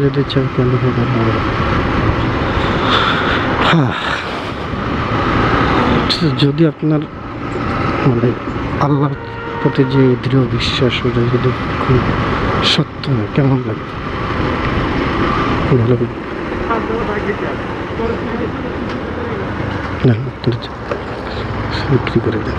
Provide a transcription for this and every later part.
যদি চাই কেন হবে না? হ্যাঁ। যদি আপনার মানে আল্লাহর প্রতি যে দৃঢ় বিশ্বাস ওটা যদি খুব সত্য হয় কেমন লাগে ভালো। না। বিক্রি করে দেন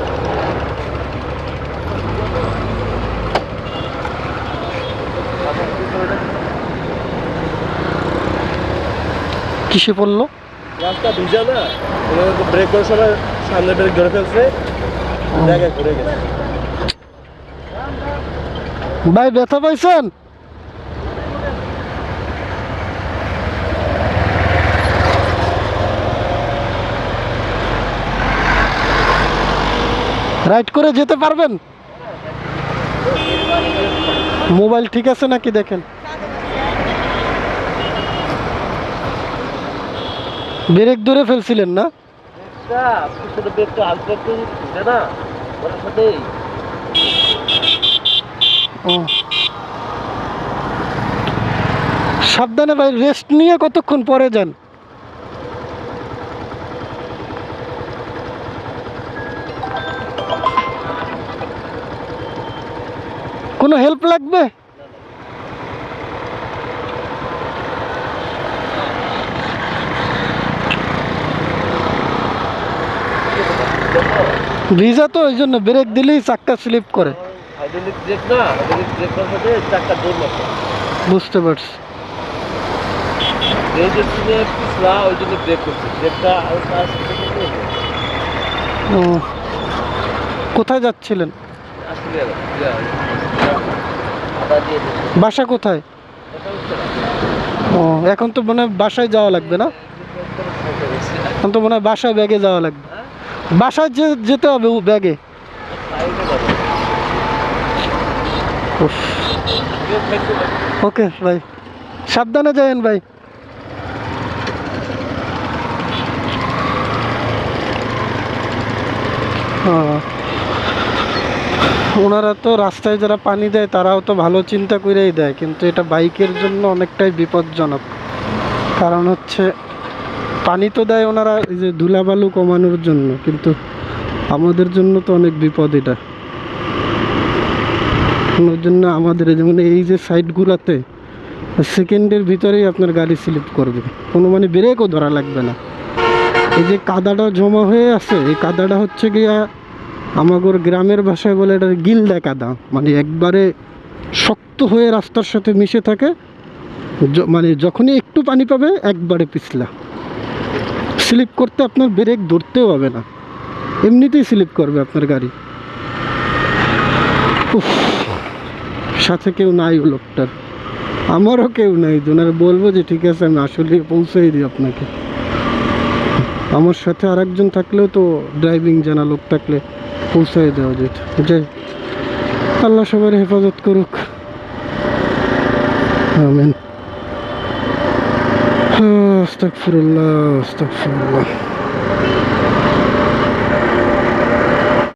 কিসে পড়ল? রাস্তা ভিজা না ব্রেক করার সময় সামনে ব্রেক ধরে ফেলছে। জায়গায় ঘুরে গেছে। ভাই ব্যথা পাইছেন? রাইড করে যেতে পারবেন? মোবাইল ঠিক আছে নাকি দেখেন? ব্রেক ধরে ফেলছিলেন না। সাবধানে ভাই রেস্ট নিয়ে কতক্ষণ পরে যান? কোনো হেল্প লাগবে? ভিজা তো ওই জন্য ব্রেক দিলেই চাক্কা স্লিপ করে। বুঝতে পারছি। কোথায় যাচ্ছিলেন? বাসা কোথায়? ও এখন তো মনে হয় বাসায় যাওয়া লাগবে না? এখন তো মনে হয় বাসায় ব্যাগে যাওয়া লাগবে। বাসায় যেতে হবে ব্যাগে। ওকে, ভাই। সাবধানে যায়েন, ভাই। ওনারা তো রাস্তায় যারা পানি দেয়, তারাও তো ভালো চিন্তা করেই দেয়, কিন্তু এটা বাইকের জন্য অনেকটাই বিপজ্জনক। কারণ হচ্ছে পানি তো দেয় ওনারা এই যে ধুলাবালু কমানোর জন্য, কিন্তু আমাদের জন্য তো অনেক বিপদ এটা। ওর জন্য আমাদের যেমন এই যে সাইডগুলোতে সেকেন্ডের ভিতরেই আপনার গাড়ি স্লিপ করবে। কোনো মানে ব্রেকও ধরা লাগবে না। এই যে কাদাটা জমা হয়ে আছে, এই কাদাটা হচ্ছে গিয়া আমাগর গ্রামের ভাষায় বলে এটা গিলদা কাদা। মানে একবারে শক্ত হয়ে রাস্তার সাথে মিশে থাকে মানে যখনই একটু পানি পাবে, একবারে পিছলা। স্লিপ করতে আপনার ব্রেক ধরতেও হবে না। এমনিতেই স্লিপ করবে আপনার গাড়ি। উফ, সাথে কেউ নাই লোকটার। আমারও কেউ নাই ওনারা বলব যে ঠিক আছে আমি আসলে পৌঁছেই দিই আপনাকে। আমার সাথে আরেকজন থাকলেও তো ড্রাইভিং জানা লোক থাকলে পৌঁছাই দেওয়া যেত। যাই আল্লাহ সবার হেফাজত করুক। আমেন। আস্তাগফিরুল্লাহ আস্তাগফিরুল্লাহ।